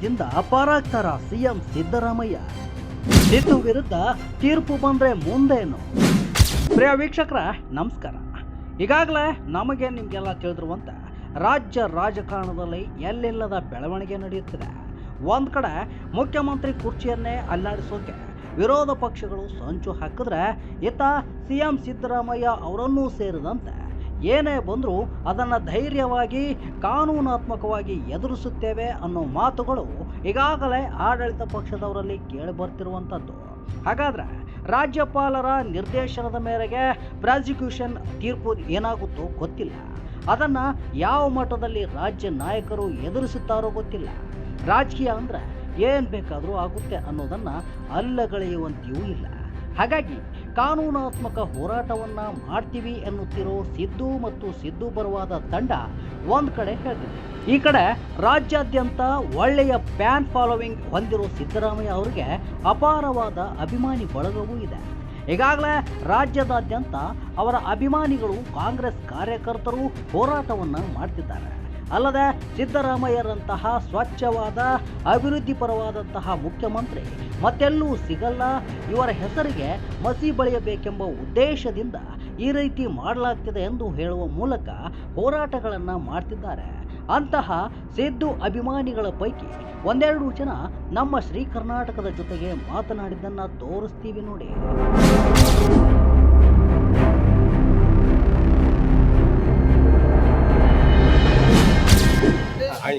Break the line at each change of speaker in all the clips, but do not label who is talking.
ಹಗರಣದಿಂದ ಅಪಾರಾಗ್ತಾರ ಸಿಎಂ ಸಿದ್ದರಾಮಯ್ಯ. ಸಿದ್ದು ವಿರುದ್ಧ ತೀರ್ಪು ಬಂದ್ರೆ ಮುಂದೇನು? ಪ್ರಿಯ ವೀಕ್ಷಕರ, ನಮಸ್ಕಾರ. ಈಗಾಗಲೇ ನಮಗೆ ನಿಮಗೆಲ್ಲ ತಿಳಿದಿರುವಂತೆ ರಾಜ್ಯ ರಾಜಕಾರಣದಲ್ಲಿ ಎಲ್ಲೆಲ್ಲದ ಬೆಳವಣಿಗೆ ನಡೆಯುತ್ತಿದೆ. ಒಂದು ಕಡೆ ಮುಖ್ಯಮಂತ್ರಿ ಕುರ್ಚಿಯನ್ನೇ ಅಲ್ಲಾಡಿಸೋಕೆ ವಿರೋಧ ಪಕ್ಷಗಳು ಸಂಚು ಹಾಕಿದ್ರೆ, ಇತ್ತ ಸಿಎಂ ಸಿದ್ದರಾಮಯ್ಯ ಅವರನ್ನೂ ಸೇರಿದಂತೆ ಏನೇ ಬಂದರೂ ಅದನ್ನು ಧೈರ್ಯವಾಗಿ, ಕಾನೂನಾತ್ಮಕವಾಗಿ ಎದುರಿಸುತ್ತೇವೆ ಅನ್ನೋ ಮಾತುಗಳು ಈಗಾಗಲೇ ಆಡಳಿತ ಪಕ್ಷದವರಲ್ಲಿ ಕೇಳಿ ಬರ್ತಿರುವಂಥದ್ದು ಹಾಗಾದ್ರೆ ರಾಜ್ಯಪಾಲರ ನಿರ್ದೇಶನದ ಮೇರೆಗೆ ಪ್ರಾಸಿಕ್ಯೂಷನ್ ತೀರ್ಪು ಏನಾಗುತ್ತೋ ಗೊತ್ತಿಲ್ಲ. ಅದನ್ನು ಯಾವ ಮಟ್ಟದಲ್ಲಿ ರಾಜ್ಯ ನಾಯಕರು ಎದುರಿಸುತ್ತಾರೋ ಗೊತ್ತಿಲ್ಲ. ರಾಜಕೀಯ ಅಂದರೆ ಏನು ಬೇಕಾದರೂ ಆಗುತ್ತೆ ಅನ್ನೋದನ್ನು ಅಲ್ಲಗಳೆಯುವಂತೆಯೂ ಇಲ್ಲ. ಹಾಗಾಗಿ ಕಾನೂನಾತ್ಮಕ ಹೋರಾಟವನ್ನ ಮಾಡ್ತೀವಿ ಎನ್ನುತ್ತಿರೋ ಸಿದ್ದು ಮತ್ತು ಸಿದ್ದು ಬರುವಾದ ತಂಡ ಒಂದ್ ಕಡೆ ಹೇಳ್ತಿದೆ. ಈ ಕಡೆ ರಾಜ್ಯಾದ್ಯಂತ ಒಳ್ಳೆಯ ಫ್ಯಾನ್ ಫಾಲೋವಿಂಗ್ ಹೊಂದಿರೋ ಸಿದ್ದರಾಮಯ್ಯ ಅವರಿಗೆ ಅಪಾರವಾದ ಅಭಿಮಾನಿ ಬಳಗವೂ ಇದೆ. ಈಗಾಗಲೇ ರಾಜ್ಯದಾದ್ಯಂತ ಅವರ ಅಭಿಮಾನಿಗಳು ಕಾಂಗ್ರೆಸ್ ಕಾರ್ಯಕರ್ತರು ಹೋರಾಟವನ್ನ ಮಾಡ್ತಿದ್ದಾರೆ. ಅಲ್ಲದೆ ಸಿದ್ದರಾಮಯ್ಯರಂತಹ ಸ್ವಚ್ಛವಾದ, ಅಭಿವೃದ್ಧಿಪರವಾದಂತಹ ಮುಖ್ಯಮಂತ್ರಿ ಮತ್ತೆಲ್ಲೂ ಸಿಗಲ್ಲ. ಇವರ ಹೆಸರಿಗೆ ಮಸಿ ಬಳಿಯಬೇಕೆಂಬ ಉದ್ದೇಶದಿಂದ ಈ ರೀತಿ ಮಾಡಲಾಗ್ತಿದೆ ಎಂದು ಹೇಳುವ ಮೂಲಕ ಹೋರಾಟಗಳನ್ನು ಮಾಡ್ತಿದ್ದಾರೆ. ಅಂತಹ ಸಿದ್ದು ಅಭಿಮಾನಿಗಳ ಪೈಕಿ ಒಂದೆರಡು ಜನ ನಮ್ಮ ಶ್ರೀ ಕರ್ನಾಟಕದ ಜೊತೆಗೆ ಮಾತನಾಡಿದ್ದನ್ನು ತೋರಿಸ್ತೀವಿ ನೋಡಿ.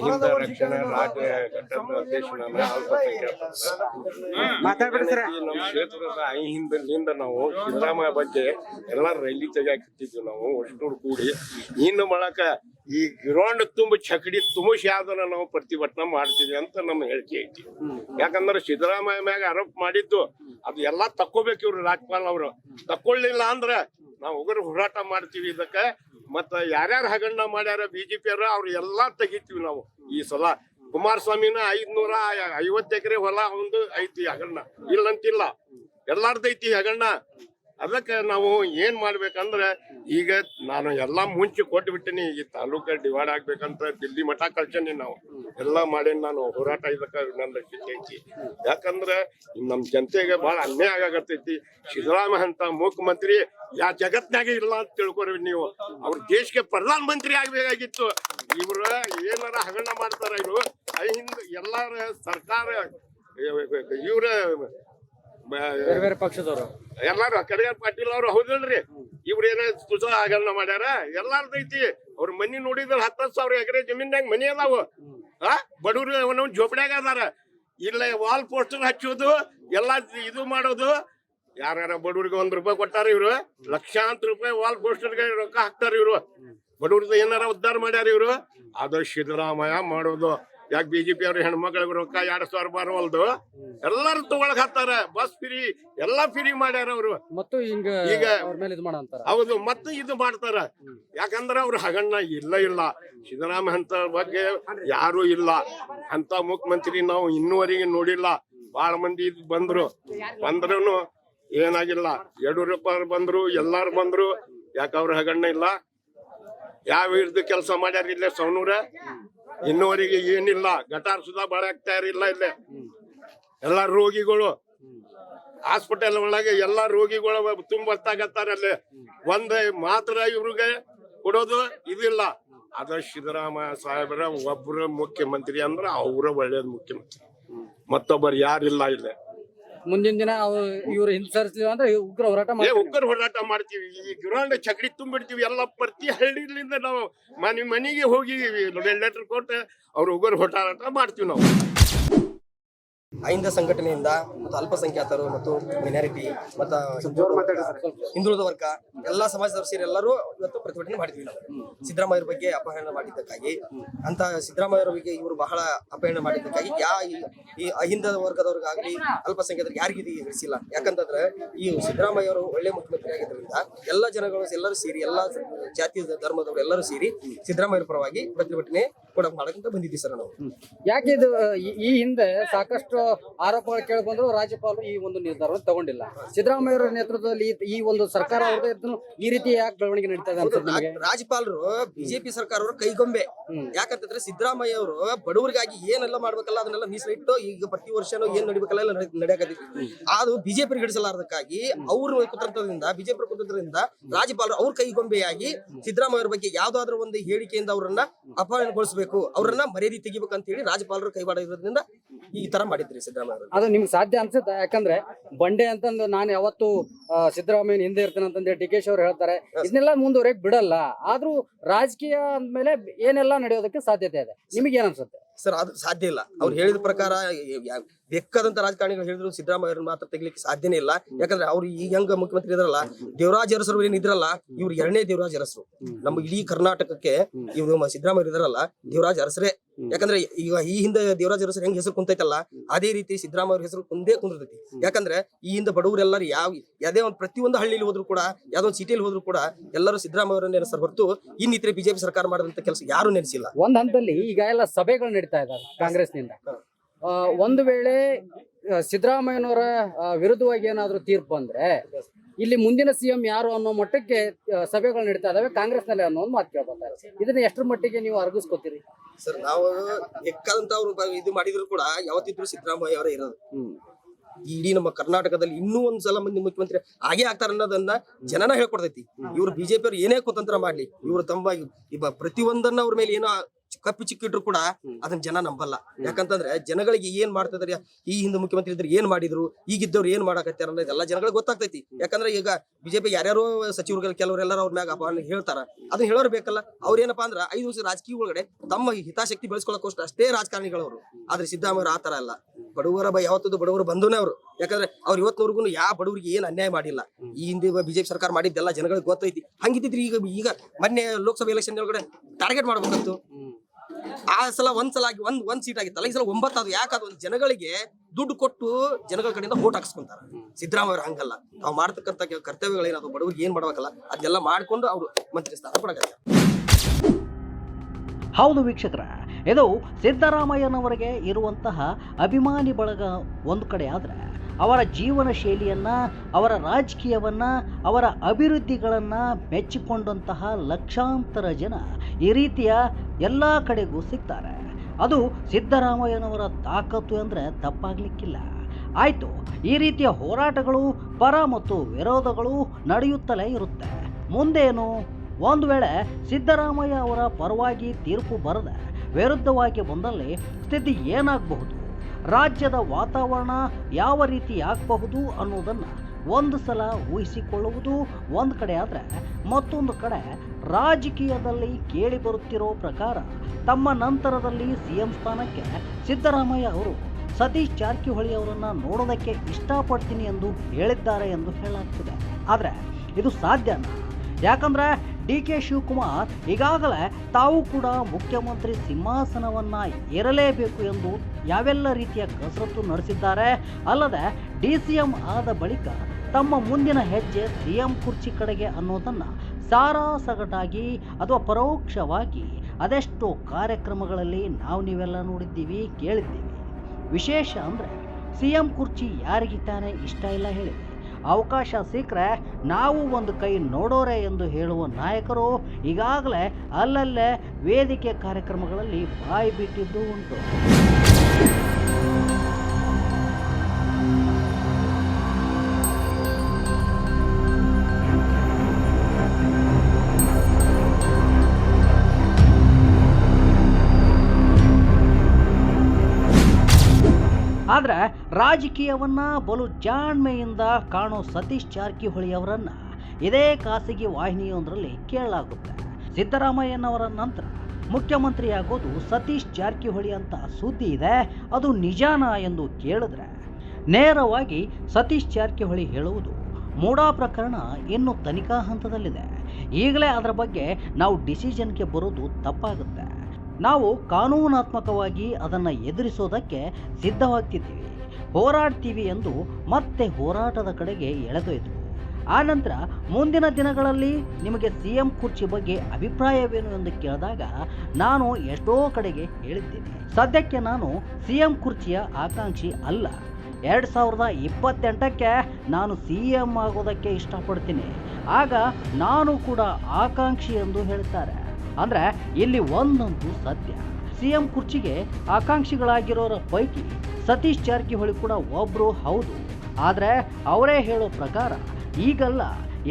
ಅಹಿಂದ ರಕ್ಷಣಾ ರಾಜ್ಯ ಅಧ್ಯಕ್ಷನ
ಸರ್.
ನಮ್ಮ ಕ್ಷೇತ್ರದ ನಾವು ಸಿದ್ದರಾಮಯ್ಯ ಬಗ್ಗೆ ಎಲ್ಲ ರೈಲಿ ತೆಗಿಯಾಕಿತ್ತಿದ್ವಿ ನಾವು ಅಷ್ಟೂರು ಕೂಡಿ. ಇನ್ನು ಮಾಡಕ ಈ ಗ್ರೌಂಡ್ ತುಂಬ ಚಕಡಿ ತುಂಬಿಸಿ ಯಾವ್ದನ್ನ ನಾವು ಪ್ರತಿಭಟನೆ ಮಾಡ್ತೀವಿ ಅಂತ ನಮ್ಮ ಹೇಳಿಕೆ ಐತಿ. ಯಾಕಂದ್ರೆ ಸಿದ್ದರಾಮಯ್ಯ ಮ್ಯಾಗ ಆರೋಪ ಮಾಡಿದ್ದು ಅದು ಎಲ್ಲಾ ತಕ್ಕೋಬೇಕು ಇವ್ರು ರಾಜ್ಯಪಾಲ್ ಅವರು. ತಕ್ಕೊಳ್ಳಿಲ್ಲ ಅಂದ್ರೆ ನಾವು ಉಗ್ರ ಹೋರಾಟ ಮಾಡ್ತೀವಿ ಇದಕ್ಕೆ. ಮತ್ತ ಯಾರ್ಯಾರು ಹಗರಣ ಮಾಡ್ಯಾರ ಬಿಜೆಪಿ ಅವ್ರ ಅವ್ರ ಎಲ್ಲಾ ತೆಗಿತೀವಿ ನಾವು. ಈ ಸಲ ಕುಮಾರಸ್ವಾಮಿನ ಐದ್ನೂರ ಐವತ್ತು ಎಕರೆ ಹೊಲ ಒಂದು ಐತಿ ಹಗರಣ. ಇಲ್ಲಂತಿಲ್ಲ. ಎಲ್ಲಾರ್ದೈತಿ ಹಗರಣ. ಅದಕ್ಕೆ ನಾವು ಏನ್ ಮಾಡ್ಬೇಕಂದ್ರೆ, ಈಗ ನಾನು ಎಲ್ಲಾ ಮುಂಚೆ ಕೊಟ್ಟು ಬಿಟ್ಟಿನಿ ಈ ತಾಲೂಕ ಡಿವೈಡ್ ಆಗ್ಬೇಕಂತ ದಿಲ್ಲಿ ಮಠ ಕಳ್ಸೇನಿ ನಾವು. ಎಲ್ಲಾ ಮಾಡೇನಿ ನಾನು ಹೋರಾಟ ಇದಕ್ಕೆ ನನ್ನ ಐತಿ. ಯಾಕಂದ್ರೆ ನಮ್ಮ ಜನತೆಗೆ ಬಹಳ ಅನ್ಯಾಯ ಆಗತೈತಿ ಸಿದ್ದರಾಮಯ್ಯ ಅಂತ ಮುಖ್ಯಮಂತ್ರಿ ಯಾ ಜಗತ್ನಾಗ ಇಲ್ಲ ಅಂತ ತಿಳ್ಕೊರಿ ನೀವು. ಅವ್ರ ದೇಶಕ್ಕೆ ಪ್ರಧಾನ ಮಂತ್ರಿ ಆಗ್ಬೇಕಾಗಿತ್ತು. ಇವ್ರ ಏನಾರ ಹಗರಣ ಮಾಡ್ತಾರ ಇವರು. ಹಿಂದ ಎಲ್ಲಾರ ಸರ್ಕಾರ, ಇವ್ರ
ಬೇರೆ ಬೇರೆ ಪಕ್ಷದವರು.
ಎಲ್ಲಾರು ಕಡೆಗಾರ ಪಾಟೀಲ್ ಅವ್ರು ಹೌದಿಲ್ರಿ. ಇವ್ರ ಏನ ತುಸ ಹಗರಣ ಮಾಡ್ಯಾರ? ಎಲ್ಲಾರ್ದು ಐತಿ. ಅವ್ರ ಮನಿ ನೋಡಿದ್ರ ಹತ್ತ ಸಾವಿರ ಎಕರೆ ಜಮೀನ್ಯಾಗ ಮನಿ ಅದಾವ. ಆ? ಬಡವ್ರು ಒಂದೊಂದ್ ಜೋಪಡ್ಯಾಗ ಅದಾರ. ಇಲ್ಲ ವಾಲ್ ಪೋಸ್ಟರ್ ಹಚ್ಚೋದು ಎಲ್ಲಾ ಇದು ಮಾಡೋದು. ಯಾರ ಬಡವ್ರಿಗೆ ಒಂದ್ ರೂಪಾಯಿ ಕೊಟ್ಟಾರ ಇವ್ರು? ಲಕ್ಷಾಂತರ ರೂಪಾಯಿ ವಾಲ್ ಪೋಸ್ಟರ್ಗೆ ರೊಕ್ಕ ಹಾಕ್ತಾರ ಇವ್ರು. ಬಡವ್ರದ್ದು ಏನಾರ ಉದ್ಧಾರ ಮಾಡ್ಯಾರ ಇವ್ರು? ಅದು ಸಿದ್ದರಾಮಯ್ಯ ಮಾಡೋದು. ಯಾಕೆ ಬಿಜೆಪಿ ಅವ್ರ ಹೆಣ್ಮಕ್ಳಿಗೆ ರೊಕ್ಕ ಎರಡ್ ಸಾವಿರ ಬರವಲ್ದು ಎಲ್ಲಾರು ತಗೊಳಕ್ ಹತ್ತಾರ. ಬಸ್ ಫ್ರೀ ಎಲ್ಲಾ ಫ್ರೀ ಮಾಡ್ಯಾರ ಅವ್ರು.
ಮತ್ತು ಹಿಂಗ
ಈಗ ಹೌದು ಮತ್ತೆ ಇದು ಮಾಡ್ತಾರ. ಯಾಕಂದ್ರ ಅವ್ರ ಹಗಣ್ಣ ಇಲ್ಲ ಇಲ್ಲ. ಸಿದ್ದರಾಮಯ್ಯ ಅಂತ ಬಗ್ಗೆ ಯಾರು ಇಲ್ಲ. ಅಂತ ಮುಖ್ಯಮಂತ್ರಿ ನಾವು ಇನ್ನುವರೆಗೆ ನೋಡಿಲ್ಲ. ಬಹಳ ಮಂದಿ ಇದ್ ಬಂದ್ರು. ಬಂದ್ರೂ ಏನಾಗಿಲ್ಲ. ಯಡಿಯೂರಪ್ಪ ಬಂದ್ರು ಎಲ್ಲಾರು ಬಂದ್ರು. ಯಾಕ ಹಗಣ್ಣ ಇಲ್ಲ? ಯಾವ ಹಿಡ್ದು ಕೆಲಸ ಮಾಡ್ಯಾರ ಇಲ್ಲೇ ಸೌನೂರ ಇನ್ನೂವರೆಗೆ ಏನಿಲ್ಲ ಗಟಾರ್ ಸುಧಾ ಬಾಳ ಆಗ್ತಾ ಇರಲಿಲ್ಲ ಇಲ್ಲ. ಎಲ್ಲ ರೋಗಿಗಳು. ಹಾಸ್ಪಿಟಲ್ ಒಳಗೆ ಎಲ್ಲ ರೋಗಿಗಳು ತುಂಬಾ ಅಲ್ಲಿ. ಒಂದ್ ಮಾತ್ರ ಇವ್ರಿಗೆ ಕೊಡೋದು ಇದಿಲ್ಲ. ಅದ ಸಿದ್ದರಾಮಯ್ಯ ಸಾಹೇಬ್ರ ಒಬ್ಬರ ಮುಖ್ಯಮಂತ್ರಿ ಅಂದ್ರ ಅವ್ರ ಒಳ್ಳೇದ್ ಮುಖ್ಯಮಂತ್ರಿ. ಮತ್ತೊಬ್ಬರು ಯಾರಿಲ್ಲ ಇಲ್ಲಿ.
ಮುಂದಿನ ದಿನ ಅವ ಇವ್ರು ಹಿಂಸರಿಸ್ಲಿಲ್ಲ ಅಂದ್ರೆ ಉಗ್ರ ಹೋರಾಟ
ಏ
ಮಾಡ್ತಾರೆ
ಉಗ್ರ ಹೋರಾಟ ಮಾಡ್ತೀವಿ. ಈ ಗ್ರೌಂಡ್ ಚಕಡಿ ತುಂಬಿಡ್ತೀವಿ. ಎಲ್ಲ ಪ್ರತಿ ಹಳ್ಳಿಲಿಂದ ನಾವು ಮನೆ ಮನೆಗೆ ಹೋಗಿ ಲೆಟರ್ ಕೊಟ್ಟು ಅವ್ರು ಉಗ್ರ ಹೋರಾಟ ಮಾಡ್ತೀವಿ ನಾವು.
ಅಹಿಂದ ಸಂಘಟನೆಯಿಂದ ಮತ್ತು ಅಲ್ಪಸಂಖ್ಯಾತರು ಮತ್ತು ಮೈನಾರಿಟಿ ಮತ್ತು ಹಿಂದುಳಿದ ವರ್ಗ, ಎಲ್ಲಾ ಸಮಾಜದವರು ಸೇರಿ ಎಲ್ಲರೂ ಇವತ್ತು ಪ್ರತಿಭಟನೆ ಮಾಡಿದ್ವಿ ನಾವು. ಸಿದ್ದರಾಮಯ್ಯರ ಬಗ್ಗೆ ಅಪಹರಣ ಮಾಡಿದ್ದಕ್ಕಾಗಿ. ಅಂತ ಸಿದ್ದರಾಮಯ್ಯರ ಬಗ್ಗೆ ಇವರು ಬಹಳ ಅಪಹರಣ ಮಾಡಿದ್ದಕ್ಕಾಗಿ ಯಾ ಈ- ಅಹಿಂದ ವರ್ಗದವ್ರಿಗಾಗ್ಲಿ, ಅಲ್ಪಸಂಖ್ಯಾತರಿಗೆ ಯಾರಿಗೂ ಇದು ಹಿಡಿಸಿಲ್ಲ ಯಾಕಂತಂದ್ರೆ ಈ ಸಿದ್ದರಾಮಯ್ಯ ಅವರು ಒಳ್ಳೆ ಮುಖ್ಯಮಂತ್ರಿ ಆಗಿದ್ದರಿಂದ ಎಲ್ಲ ಜನಗಳು ಎಲ್ಲರೂ ಸೇರಿ, ಎಲ್ಲಾ ಜಾತಿ, ಧರ್ಮದವರು ಎಲ್ಲರೂ ಸೇರಿ ಸಿದ್ದರಾಮಯ್ಯ ಪರವಾಗಿ ಪ್ರತಿಭಟನೆ ಕೂಡ ಮಾಡಕ್ಕಂತ ಬಂದಿದ್ದೀವಿ ಸರ್ ನಾವು.
ಯಾಕೆ ಇದು, ಈ- ಹಿಂದೆ ಸಾಕಷ್ಟು ಆರೋಪಗಳು ಕೇಳಿ ಬಂದ್ರು ರಾಜ್ಯಪಾಲರು ಈ ಒಂದು ನಿರ್ಧಾರವನ್ನು ತಗೊಂಡಿಲ್ಲ. ಸಿದ್ದರಾಮಯ್ಯ ಅವರ ನೇತೃತ್ವದಲ್ಲಿ ಈ- ಈ ಒಂದು ಸರ್ಕಾರ ಅವ್ರದ್ದು ಇದ್ರು ಈ ರೀತಿ ಯಾಕೆ ಬೆಳವಣಿಗೆ ನಡೀತಾ ಇದೆ ಅನ್ಸುತ್ತೆ ನಿಮಗೆ?
ರಾಜ್ಯಪಾಲರು ಬಿಜೆಪಿ ಸರ್ಕಾರವರು ಕೈಗೊಂಬೆ. ಯಾಕಂತಂದ್ರೆ ಸಿದ್ದರಾಮಯ್ಯ ಅವರು ಬಡವರಿಗಾಗಿ ಏನೆಲ್ಲ ಮಾಡ್ಬೇಕಲ್ಲ ಅದನ್ನೆಲ್ಲ ಮೀಸಲಿಟ್ಟು ಈಗ ಪ್ರತಿ ವರ್ಷನೂ ಏನ್ ನಡಿಬೇಕಲ್ಲ ಎಲ್ಲ ನಡೆಯಕತ್ತೈತಿ ಅದು ಬಿಜೆಪಿ ಗಿಡಿಸಲಾರದಕ್ಕಾಗಿ ಅವ್ರ ಕುತಂತ್ರದಿಂದ ಬಿಜೆಪಿ ಕುತಂತ್ರದಿಂದ ರಾಜ್ಯಪಾಲರು ಅವ್ರ ಕೈಗೊಂಬೆಯಾಗಿ ಸಿದ್ದರಾಮಯ್ಯ ಅವ್ರ ಬಗ್ಗೆ ಯಾವ್ದಾದ್ರು ಒಂದು ಹೇಳಿಕೆಯಿಂದ ಅವರನ್ನ ಅಪಮಾನಗೊಳಿಸಬೇಕು ಅವರನ್ನ ಮರ್ಯಾದೆ ತೆಗಿಬೇಕಂತ ಹೇಳಿ ರಾಜ್ಯಪಾಲರು ಕೈವಾಡ ಇರೋದ್ರಿಂದ ಈ ತರ ಸಿದ್ದರಾಮಯ್ಯ
ಅದು ನಿಮ್ಗೆ ಸಾಧ್ಯ ಅನ್ಸುತ್ತೆ? ಯಾಕಂದ್ರೆ ಬಂಡೆ ಅಂತಂದು ನಾನು ಯಾವತ್ತು ಸಿದ್ದರಾಮಯ್ಯ ಹಿಂದೆ ಇರ್ತೇನೆ ಅಂತಂದ್ರೆ ಡಿ ಕೆ ಶಿ ಅವ್ರು ಹೇಳ್ತಾರೆ. ಇದನ್ನೆಲ್ಲ ಮುಂದುವರೆಯಕ್ ಬಿಡಲ್ಲ. ಆದ್ರೂ ರಾಜಕೀಯ ಅಂದ್ಮೇಲೆ ಏನೆಲ್ಲ ನಡೆಯೋದಕ್ಕೆ ಸಾಧ್ಯತೆ ಇದೆ. ನಿಮಗೆ ಏನ್ ಅನ್ಸುತ್ತೆ?
ಸರ್ ಅದು ಸಾಧ್ಯ ಇಲ್ಲ. ಅವ್ರು ಹೇಳಿದ ಪ್ರಕಾರ ಬೇಕಾದಂತ ರಾಜಕಾರಣಿಗಳು ಹೇಳಿದ್ರು ಸಿದ್ದರಾಮಯ್ಯ ಮಾತ್ರ ತೆಗಿಲಿಕ್ಕೆ ಸಾಧ್ಯನೇ ಇಲ್ಲ. ಯಾಕಂದ್ರೆ ಅವ್ರು ಈ ಹೆಂಗ ಮುಖ್ಯಮಂತ್ರಿ ಇದ್ರಲ್ಲ ದೇವರಾಜ್ ಅರಸರು ಏನ್ ಇದ್ರಲ್ಲ ಇವ್ರು ಎರಡನೇ ದೇವರಾಜ್ ಅರಸರು. ನಮ್ಮ ಇಡೀ ಕರ್ನಾಟಕಕ್ಕೆ ಇವ್ರು ಸಿದ್ದರಾಮಯ್ಯ ಇದ್ರಲ್ಲ ದೇವರಾಜ್ ಅರಸರೇ. ಯಾಕಂದ್ರೆ ಈಗ ಈ ಹಿಂದೆ ದೇವರಾಜ್ ಅರಸರು ಹೆಂಗ್ ಹೆಸರು ಕುಂತೈತಲ್ಲ ಅದೇ ರೀತಿ ಸಿದ್ದರಾಮಯ್ಯ ಅವ್ರ ಹೆಸರು ಕುಂದೇ ಕುಂದಿರ್ತೈತಿ. ಯಾಕಂದ್ರೆ ಈ ಹಿಂದೆ ಬಡವರೆಲ್ಲರೂ ಯಾವ ಯಾವ್ದೇ ಒಂದು ಪ್ರತಿಯೊಂದು ಹಳ್ಳಿಲಿ ಹೋದ್ರು ಕೂಡ ಯಾವ್ದೋ ಒಂದು ಸಿಟಿಯಲ್ಲಿ ಹೋದ್ರು ಕೂಡ ಎಲ್ಲರೂ ಸಿದ್ದರಾಮಯ್ಯ ಅವರನ್ನ ಹೊರತು ಇನ್ನಿತರೆ ಬಿಜೆಪಿ ಸರ್ಕಾರ ಮಾಡಿದಂತ ಕೆಲಸ ಯಾರು ನೆನೆಸಿಲ್ಲ.
ಒಂದ್ ಹಂತದಲ್ಲಿ ಈಗ ಎಲ್ಲ ಸಭೆಗಳು ನಡೀತಾ ಇದ್ದಾರೆ ಕಾಂಗ್ರೆಸ್ನಿಂದ ಒಂದು ವೇಳೆ ಸಿದ್ದರಾಮಯ್ಯನವರ ವಿರುದ್ಧವಾಗಿ ಏನಾದ್ರೂ ತೀರ್ಪು ಬಂದ್ರೆ ಇಲ್ಲಿ ಮುಂದಿನ ಸಿಎಂ ಯಾರು ಅನ್ನೋ ಮಟ್ಟಕ್ಕೆ ಸಭೆಗಳು ನಡೀತಾ ಇದಾವೆ. ಕಾಂಗ್ರೆಸ್ನಲ್ಲಿ ಅನ್ನೋ ಒಂದು ಮಾತು ಕೇಳ್ಕೊತಾರೆ ಇದನ್ನ ಎಷ್ಟರ ಮಟ್ಟಿಗೆ ನೀವು ಅರ್ಗಿಸ್ಕೊತೀರಿ?
ಸರ್ ನಾವು ಎಕ್ಕಾದಂತ ಅವ್ರು ಇದು ಮಾಡಿದ್ರು ಕೂಡ ಯಾವತ್ತಿದ್ರು ಸಿದ್ದರಾಮಯ್ಯ ಅವರೇ ಇರೋದು. ಇಡೀ ನಮ್ಮ ಕರ್ನಾಟಕದಲ್ಲಿ ಇನ್ನೂ ಒಂದ್ಸಲ ಮಂದಿ ಮುಖ್ಯಮಂತ್ರಿ ಆಗೇ ಆಗ್ತಾರ ಅನ್ನೋದನ್ನ ಜನನ ಹೇಳ್ಕೊಡ್ತೈತಿ. ಇವ್ರು ಬಿಜೆಪಿ ಅವ್ರು ಏನೇ ಕುತಂತ್ರ ಮಾಡ್ಲಿ ಇವ್ರು ತಮ್ಮ ಇಬ್ಬ ಪ್ರತಿಯೊಂದನ್ನ ಅವ್ರ ಮೇಲೆ ಏನೋ ಕಪ್ಪಿ ಚಿಕ್ಕಿಟ್ರು ಕೂಡ ಅದನ್ನ ಜನ ನಂಬಲ್ಲ. ಯಾಕಂತಂದ್ರೆ ಜನಗಳಿಗೆ ಏನ್ ಮಾಡ್ತಿದಾರೆ ಈ ಹಿಂದೆ ಮುಖ್ಯಮಂತ್ರಿ ಇದ್ರೆ ಏನ್ ಮಾಡಿದ್ರು ಈಗಿದ್ದವ್ರು ಏನ್ ಮಾಡಕತ್ತಾರ ಅನ್ನೋದು ಎಲ್ಲ ಜನಗಳಿಗೆ ಗೊತ್ತಾಗ್ತೈತಿ. ಯಾಕಂದ್ರೆ ಈಗ ಬಿಜೆಪಿ ಯಾರ್ಯಾರೋ ಸಚಿವರುಗಳು ಕೆಲವರೆಲ್ಲ ಅವ್ರ ಮ್ಯಾಗ ಅಪಮಾನ ಹೇಳ್ತಾರ. ಅದನ್ನ ಹೇಳೋರ್ ಬೇಕಲ್ಲ. ಅವ್ರ ಏನಪ್ಪಾ ಅಂದ್ರ ಐದು ವರ್ಷ ರಾಜಕೀಯ ಒಳಗಡೆ ತಮ್ಮ ಹಿತಾಸಕ್ತಿ ಬೆಳೆಸ್ಕೊಳಕೋಸ್ಕರ ಅಷ್ಟೇ ರಾಜಕಾರಣಿಗಳವರು ಆದ್ರೆ ಸಿದ್ದರಾಮಯ್ಯ ಆತರ ಅಲ್ಲ. ಬಡವರ ಬ ಯಾವತ್ತದು ಬಡವರು ಬಂಧುನೇ ಅವರು. ಯಾಕಂದ್ರೆ ಅವ್ರು ಇವತ್ತಿನವರೆಗೂ ಯಾವ ಬಡವರಿಗೆ ಏನ್ ಅನ್ಯಾಯ ಮಾಡಿಲ್ಲ. ಈ ಹಿಂದೆ ಬಿಜೆಪಿ ಸರ್ಕಾರ ಮಾಡಿದ್ದೆಲ್ಲ ಜನಗಳಿಗೆ ಗೊತ್ತೈತಿ. ಹಂಗಿದ್ದಿದ್ರೆ ಈಗ ಈಗ ಮೊನ್ನೆ ಲೋಕಸಭೆ ಎಲೆಕ್ಷನ್ ಒಳಗಡೆ ಟಾರ್ಗೆಟ್ ಮಾಡ್ಬೇಕಂತು. ಆ ಸಲ ಒಂದ್ ಸಲ ಆಗಿ ಒಂದ್ ಒಂದ್ ಸೀಟ್ ಆಗಿತ್ತಲ್ಲ, ಈ ಸಲ ಒಂಬತ್ತು ಅದು ಒಂದ್ ಜನಗಳಿಗೆ ದುಡ್ಡು ಕೊಟ್ಟು ಜನಗಳ ಕಡೆಯಿಂದ ಓಟ್ ಹಾಕ್ಸ್ಕೊಂತಾರ. ಸಿದ್ದರಾಮಯ್ಯ ಹಂಗಲ್ಲ. ತಾವು ಮಾಡ್ತಕ್ಕಂಥ ಕರ್ತವ್ಯಗಳೇನದು ಬಡವರಿಗೆ ಏನ್ ಮಾಡ್ಬೇಕಲ್ಲ, ಅದೆಲ್ಲ ಮಾಡ್ಕೊಂಡು ಅವ್ರು ಮಂತ್ರಿ ಸ್ಥಾನ
ಹೌದು ವೀಕ್ಷಕರ, ಇದು ಸಿದ್ದರಾಮಯ್ಯನವರಿಗೆ ಇರುವಂತಹ ಅಭಿಮಾನಿ ಬಳಗ ಒಂದು ಕಡೆ ಆದರೆ ಅವರ ಜೀವನ ಶೈಲಿಯನ್ನು, ಅವರ ರಾಜಕೀಯವನ್ನು, ಅವರ ಅಭಿವೃದ್ಧಿಗಳನ್ನು ಮೆಚ್ಚಿಕೊಂಡಂತಹ ಲಕ್ಷಾಂತರ ಜನ ಈ ರೀತಿಯ ಎಲ್ಲ ಕಡೆಗೂ ಸಿಗ್ತಾರೆ. ಅದು ಸಿದ್ದರಾಮಯ್ಯನವರ ತಾಕತ್ತು ಅಂದರೆ ತಪ್ಪಾಗಲಿಕ್ಕಿಲ್ಲ. ಆಯಿತು, ಈ ರೀತಿಯ ಹೋರಾಟಗಳು, ಪರ ಮತ್ತು ವಿರೋಧಗಳು ನಡೆಯುತ್ತಲೇ ಇರುತ್ತೆ. ಮುಂದೇನು? ಒಂದು ವೇಳೆ ಸಿದ್ದರಾಮಯ್ಯ ಅವರ ಪರವಾಗಿ ತೀರ್ಪು ಬರದ ವಿರುದ್ಧವಾಗಿ ಬಂದಲ್ಲಿ ಸ್ಥಿತಿ ಏನಾಗಬಹುದು? ರಾಜ್ಯದ ವಾತಾವರಣ ಯಾವ ರೀತಿ ಆಗಬಹುದು ಅನ್ನೋದನ್ನು ಒಂದು ಸಲ ಊಹಿಸಿಕೊಳ್ಳುವುದು ಒಂದು ಕಡೆ ಆದರೆ ಮತ್ತೊಂದು ಕಡೆ ರಾಜಕೀಯದಲ್ಲಿ ಕೇಳಿ ಬರುತ್ತಿರೋ ಪ್ರಕಾರ ತಮ್ಮ ನಂತರದಲ್ಲಿ ಸಿ ಎಂ ಸ್ಥಾನಕ್ಕೆ ಸಿದ್ದರಾಮಯ್ಯ ಅವರು ಸತೀಶ್ ಜಾರಕಿಹೊಳಿ ಅವರನ್ನು ನೋಡೋದಕ್ಕೆ ಇಷ್ಟಪಡ್ತೀನಿ ಎಂದು ಹೇಳಿದ್ದಾರೆ ಎಂದು ಹೇಳಲಾಗ್ತಿದೆ. ಆದರೆ ಇದು ಸಾಧ್ಯನಾ? ಯಾಕಂದ್ರೆ ಡಿ ಕೆ ಶಿವಕುಮಾರ್ ಈಗಾಗಲೇ ತಾವು ಕೂಡ ಮುಖ್ಯಮಂತ್ರಿ ಸಿಂಹಾಸನವನ್ನ ಏರಲೇಬೇಕು ಎಂದು ಯಾವೆಲ್ಲ ರೀತಿಯ ಕಸರತ್ತು ನಡೆಸಿದ್ದಾರೆ, ಅಲ್ಲದೆ ಡಿ ಸಿ ಎಂ ಆದ ಬಳಿಕ ತಮ್ಮ ಮುಂದಿನ ಹೆಜ್ಜೆ ಸಿ ಎಂ ಕುರ್ಚಿ ಕಡೆಗೆ ಅನ್ನೋದನ್ನು ಸಾರಾಸಗಟಾಗಿ ಅಥವಾ ಪರೋಕ್ಷವಾಗಿ ಅದೆಷ್ಟೋ ಕಾರ್ಯಕ್ರಮಗಳಲ್ಲಿ ನಾವು ನೀವೆಲ್ಲ ನೋಡಿದ್ದೀವಿ, ಕೇಳಿದ್ದೀವಿ. ವಿಶೇಷ ಅಂದರೆ ಸಿ ಎಂ ಕುರ್ಚಿ ಯಾರಿಗೆ ತಾನೇ ಇಷ್ಟ ಇಲ್ಲ ಹೇಳಿ ಅವಕಾಶ ಸಿಕ್ಕರೆ ನಾವು ಒಂದು ಕೈ ನೋಡೋರೆ ಎಂದು ಹೇಳುವ ನಾಯಕರು ಈಗಾಗಲೇ ಅಲ್ಲಲ್ಲೇ ವೇದಿಕೆ ಕಾರ್ಯಕ್ರಮಗಳಲ್ಲಿ ಬಾಯಿ ಬಿಟ್ಟಿದ್ದು ಉಂಟು. ಆದರೆ ರಾಜಕೀಯವನ್ನ ಬಲು ಜಾಣ್ಮೆಯಿಂದ ಕಾಣೋ ಸತೀಶ್ ಜಾರಕಿಹೊಳಿ ಅವರನ್ನ ಇದೇ ಖಾಸಗಿ ವಾಹಿನಿಯೊಂದರಲ್ಲಿ ಕೇಳಲಾಗುತ್ತೆ. ಸಿದ್ದರಾಮಯ್ಯನವರ ನಂತರ ಮುಖ್ಯಮಂತ್ರಿಯಾಗೋದು ಸತೀಶ್ ಜಾರಕಿಹೊಳಿ ಅಂತ ಸುದ್ದಿ ಇದೆ. ಅದು ನಿಜಾನ ಎಂದು ಕೇಳಿದ್ರೆ ನೇರವಾಗಿ ಸತೀಶ್ ಜಾರಕಿಹೊಳಿ ಹೇಳುವುದು ಮೂಡಾ ಪ್ರಕರಣ ಇನ್ನು ತನಿಖಾ ಹಂತದಲ್ಲಿದೆ. ಈಗಲೇ ಅದರ ಬಗ್ಗೆ ನಾವು ಡಿಸಿಷನ್ಗೆ ಬರೋದು ತಪ್ಪಾಗುತ್ತೆ. ನಾವು ಕಾನೂನಾತ್ಮಕವಾಗಿ ಅದನ್ನು ಎದುರಿಸೋದಕ್ಕೆ ಸಿದ್ಧವಾಗ್ತಿದ್ದೀವಿ. ಹೋರಾಡ್ತೀವಿ ಎಂದು ಮತ್ತೆ ಹೋರಾಟದ ಕಡೆಗೆ ಎಳೆದೊಯ್ದರು ಆನಂತರ ಮುಂದಿನ ದಿನಗಳಲ್ಲಿ ನಿಮಗೆ ಸಿ ಎಂ ಕುರ್ಚಿ ಬಗ್ಗೆ ಅಭಿಪ್ರಾಯವೇನು ಎಂದು ಕೇಳಿದಾಗ ನಾನು ಎಷ್ಟೋ ಕಡೆಗೆ ಹೇಳಿದ್ದೇನೆ. ಸದ್ಯಕ್ಕೆ ನಾನು ಸಿ ಎಂ ಕುರ್ಚಿಯ ಆಕಾಂಕ್ಷಿ ಅಲ್ಲ. ಎರಡು ಸಾವಿರದ ಇಪ್ಪತ್ತೆಂಟಕ್ಕೆ ನಾನು ಸಿ ಎಂ ಆಗೋದಕ್ಕೆ ಇಷ್ಟಪಡ್ತೀನಿ. ಆಗ ನಾನು ಕೂಡ ಆಕಾಂಕ್ಷಿ ಎಂದು ಹೇಳ್ತಾರೆ ಅಂದರೆ ಇಲ್ಲಿ ಒಂದಂತೂ ಸತ್ಯ. ಸಿ ಎಂ ಕುರ್ಚಿಗೆ ಆಕಾಂಕ್ಷಿಗಳಾಗಿರೋರ ಪೈಕಿ ಸತೀಶ್ ಜಾರಕಿಹೊಳಿ ಕೂಡ ಒಬ್ಬರು ಹೌದು. ಆದರೆ ಅವರೇ ಹೇಳೋ ಪ್ರಕಾರ ಈಗಲ್ಲ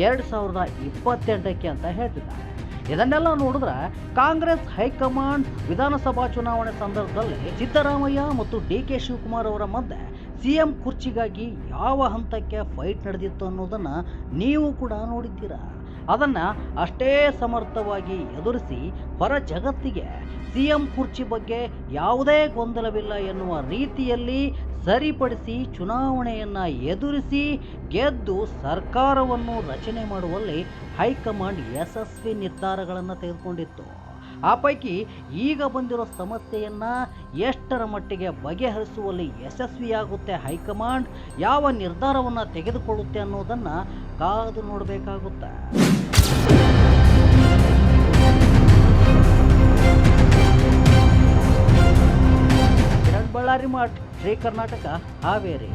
ಎರಡು ಸಾವಿರದ ಇಪ್ಪತ್ತೆಂಟಕ್ಕೆ ಅಂತ ಹೇಳ್ತಿದ್ದಾರೆ. ಇದನ್ನೆಲ್ಲ ನೋಡಿದ್ರೆ ಕಾಂಗ್ರೆಸ್, ಹೈಕಮಾಂಡ್, ವಿಧಾನಸಭಾ ಚುನಾವಣೆ ಸಂದರ್ಭದಲ್ಲಿ ಸಿದ್ದರಾಮಯ್ಯ ಮತ್ತು ಡಿ ಕೆ ಶಿವಕುಮಾರ್ ಅವರ ಮಧ್ಯೆ ಸಿಎಂ ಕುರ್ಚಿಗಾಗಿ ಯಾವ ಹಂತಕ್ಕೆ ಫೈಟ್ ನಡೆದಿತ್ತು ಅನ್ನೋದನ್ನ ನೀವು ಕೂಡ ನೋಡಿದ್ದೀರಾ? ಅದನ್ನ ಅಷ್ಟೇ ಸಮರ್ಥವಾಗಿ ಎದುರಿಸಿ ಹೊರ ಜಗತ್ತಿಗೆ ಸಿಎಂ ಕುರ್ಚಿ ಬಗ್ಗೆ ಯಾವುದೇ ಗೊಂದಲವಿಲ್ಲ ಎನ್ನುವ ರೀತಿಯಲ್ಲಿ ಸರಿಪಡಿಸಿ ಚುನಾವಣೆಯನ್ನು ಎದುರಿಸಿ ಗೆದ್ದು ಸರ್ಕಾರವನ್ನು ರಚನೆ ಮಾಡುವಲ್ಲಿ ಹೈಕಮಾಂಡ್ ಯಶಸ್ವಿ ನಿರ್ಧಾರಗಳನ್ನು ತೆಗೆದುಕೊಂಡಿತ್ತು. ಆ ಪೈಕಿ ಈಗ ಬಂದಿರೋ ಸಮಸ್ಯೆಯನ್ನು ಎಷ್ಟರ ಮಟ್ಟಿಗೆ ಬಗೆಹರಿಸುವಲ್ಲಿ ಯಶಸ್ವಿಯಾಗುತ್ತೆ ಹೈಕಮಾಂಡ್, ಯಾವ ನಿರ್ಧಾರವನ್ನು ತೆಗೆದುಕೊಳ್ಳುತ್ತೆ ಅನ್ನೋದನ್ನು ಕಾದು ನೋಡಬೇಕಾಗುತ್ತೆ. ಮಠ್ ಶ್ರೀ ಕರ್ನಾಟಕ ಹಾವೇರಿ.